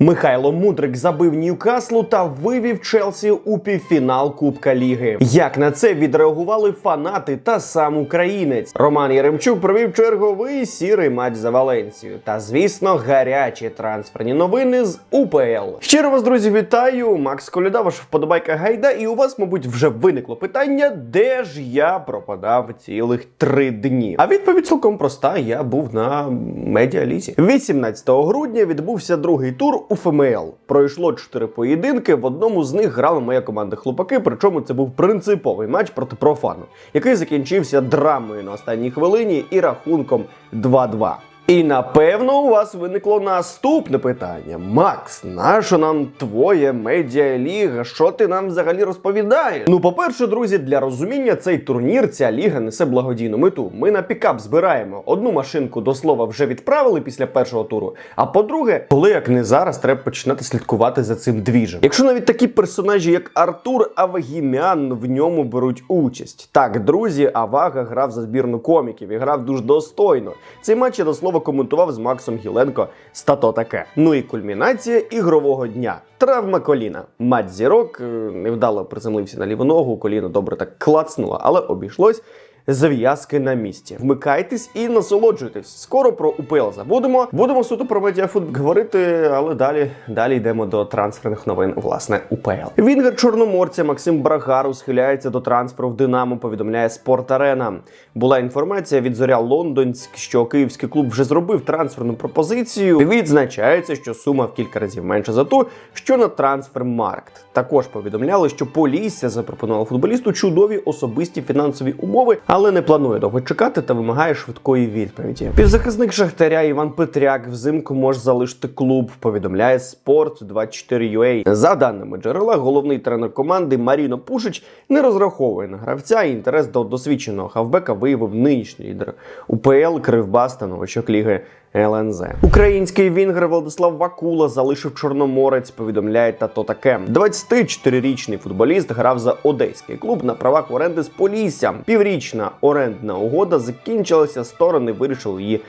Михайло Мудрик забив Ньюкаслу та вивів Челсі у півфінал Кубка Ліги. Як на це відреагували фанати та сам українець? Роман Яремчук провів черговий сірий матч за Валенсію. Та звісно, гарячі трансферні новини з УПЛ. Щиро вас, друзі, вітаю! Макс Коляда, ваш вподобайка гайда, і у вас, мабуть, вже виникло питання, де ж я пропадав цілих три дні. А відповідь цілком проста: я був на медіалізі. 18 грудня відбувся другий тур у ФМЛ. Пройшло чотири поєдинки. В одному з них грала моя команда хлопаки. Причому це був принциповий матч проти профану, який закінчився драмою на останній хвилині і рахунком 2-2. І напевно у вас виникло наступне питання: Макс, нащо нам твоє медіаліга? Що ти нам взагалі розповідаєш? Ну, по-перше, друзі, для розуміння цей турнір, ця ліга несе благодійну мету. Ми на пікап збираємо одну машинку до слова вже відправили після першого туру. А по-друге, коли як не зараз, треба починати слідкувати за цим двіжем. Якщо навіть такі персонажі, як Артур Авагімян, в ньому беруть участь. Так, друзі, Авага грав за збірну коміків і грав дуже достойно. Цей матч я до слова коментував з Максом Гіленко стато таке. Ну і кульмінація ігрового дня. Травма коліна. Матч зірок е, невдало приземлився на ліву ногу, коліно добре так клацнуло, але обійшлось. Зав'язки на місці. Вмикайтесь і насолоджуйтесь. Скоро про УПЛ забудемо. Будемо суто про медіафут говорити, але далі далі йдемо до трансферних новин. Власне, УПЛ. Вінгер Чорноморця Максим Брагару схиляється до трансферу в Динамо. Повідомляє Спорт-Арена. Була інформація від зоря Лондонськ, що київський клуб вже зробив трансферну пропозицію. Відзначається, що сума в кілька разів менша за ту, що на трансфермаркт. Також повідомляли, що Полісся запропонувало футболісту чудові особисті фінансові умови, але не планує довго чекати та вимагає швидкої відповіді. Півзахисник Шахтаря Іван Петряк взимку може залишити клуб. Повідомляє Спорт 24UA. За даними джерела, головний тренер команди Маріно Пушич не розраховує на гравця. і Інтерес до досвідченого хавбека виявив нинішній лідер УПЛ Кривба та ліги. ЛНЗ. Український вінгер Владислав Вакула залишив Чорноморець. Повідомляє та то таке. 24-річний футболіст грав за одеський клуб на правах оренди з Поліссям. Піврічна орендна угода закінчилася. Сторони вирішили її.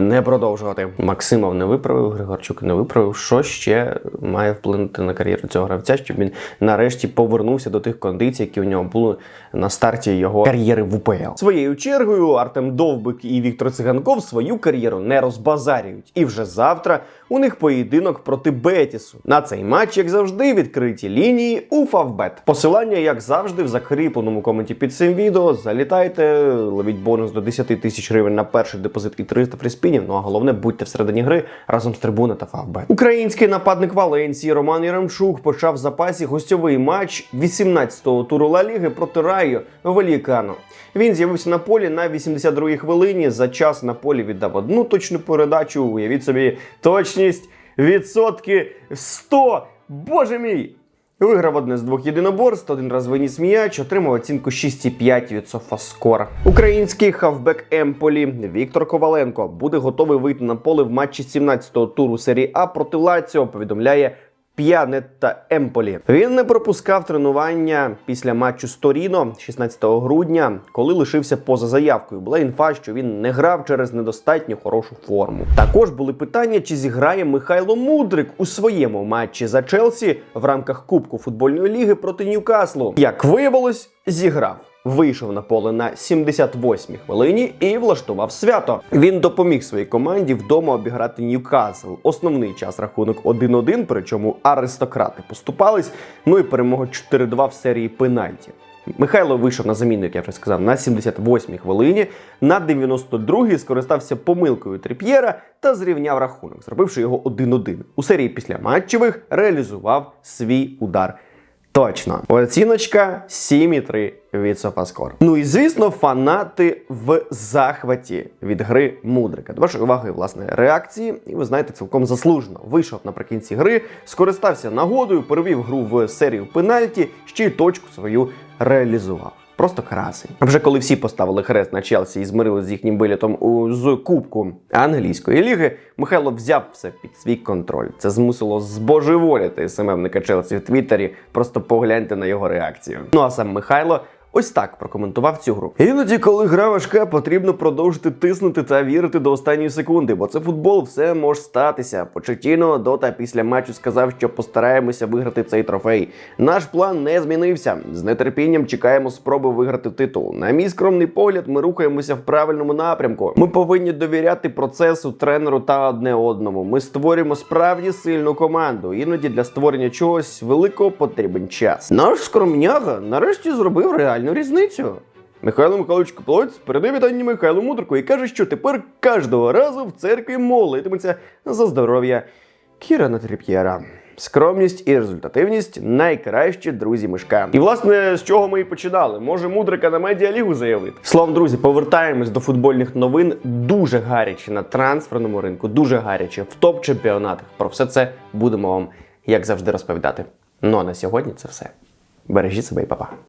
Не продовжувати. Максимов не виправив, Григорчук не виправив. Що ще має вплинути на кар'єру цього гравця, щоб він нарешті повернувся до тих кондицій, які у нього були на старті його кар'єри в УПЛ. Своєю чергою Артем Довбик і Віктор Циганков свою кар'єру не розбазарюють. І вже завтра у них поєдинок проти Бетісу. На цей матч, як завжди, відкриті лінії у Фавбет. Посилання, як завжди, в закріпленому коменті під цим відео. Залітайте, ловіть бонус до 10 тисяч гривень на перший депозит і 300 фріспінів. Ну а головне, будьте всередині гри разом з трибуни та Фавбет. Український нападник Валенції Роман Яремчук почав в запасі гостьовий матч 18-го туру Ла Ліги проти Райо Валікано. Він з'явився на полі на 82-й хвилині. За час на полі віддав одну точну передачу. Уявіть собі, точність відсотки 100! Боже мій! Виграв одне з двох єдиноборств, один раз виніс м'яч, отримав оцінку 6,5 від Софаскора. Український хавбек Емполі Віктор Коваленко буде готовий вийти на поле в матчі 17-го туру серії А проти Лаціо, повідомляє П'янет та Емполі. Він не пропускав тренування після матчу з Торіно 16 грудня, коли лишився поза заявкою. Була інфа, що він не грав через недостатньо хорошу форму. Також були питання, чи зіграє Михайло Мудрик у своєму матчі за Челсі в рамках Кубку футбольної ліги проти Ньюкаслу. Як виявилось, зіграв. Вийшов на поле на 78-й хвилині і влаштував свято. Він допоміг своїй команді вдома обіграти Ньюкасл. Основний час рахунок 1-1, причому аристократи поступались. Ну і перемога 4-2 в серії пенальті. Михайло вийшов на заміну, як я вже сказав, на 78-й хвилині. На 92-й скористався помилкою Тріп'єра та зрівняв рахунок, зробивши його 1-1. У серії після матчевих реалізував свій удар. Точно, оціночка 7,3 від Софаскор. Ну і звісно, фанати в захваті від гри Мудрика. До вашої уваги, власне, реакції, і ви знаєте, цілком заслужено. Вийшов наприкінці гри, скористався нагодою, перевів гру в серію пенальті, ще й точку свою реалізував. Просто красень. Вже коли всі поставили хрест на Челсі і змирили з їхнім вилітом у з Кубку англійської ліги, Михайло взяв все під свій контроль. Це змусило збожеволіти СММника Челсі в Твіттері. Просто погляньте на його реакцію. Ну а сам Михайло ось так прокоментував цю гру. Іноді, коли гра важка, потрібно продовжити тиснути та вірити до останньої секунди, бо це футбол, все може статися. Почетіно Дота після матчу сказав, що постараємося виграти цей трофей. Наш план не змінився. З нетерпінням чекаємо спроби виграти титул. На мій скромний погляд, ми рухаємося в правильному напрямку. Ми повинні довіряти процесу, тренеру та одне одному. Ми створюємо справді сильну команду. Іноді для створення чогось великого потрібен час. Наш скромняга нарешті зробив реальну різницю. Михайло Михайлович Коплоць передає вітання Михайлу Мудрику і каже, що тепер кожного разу в церкві молитиметься за здоров'я Кірана Тріп'єра. Скромність і результативність найкращі друзі мишка. І власне з чого ми і починали. Може мудрика на медіалігу заявити. Словом, друзі, повертаємось до футбольних новин. Дуже гаряче на трансферному ринку, дуже гаряче в топ-чемпіонатах. Про все це будемо вам, як завжди, розповідати. Ну а на сьогодні це все. Бережіть себе і па-па.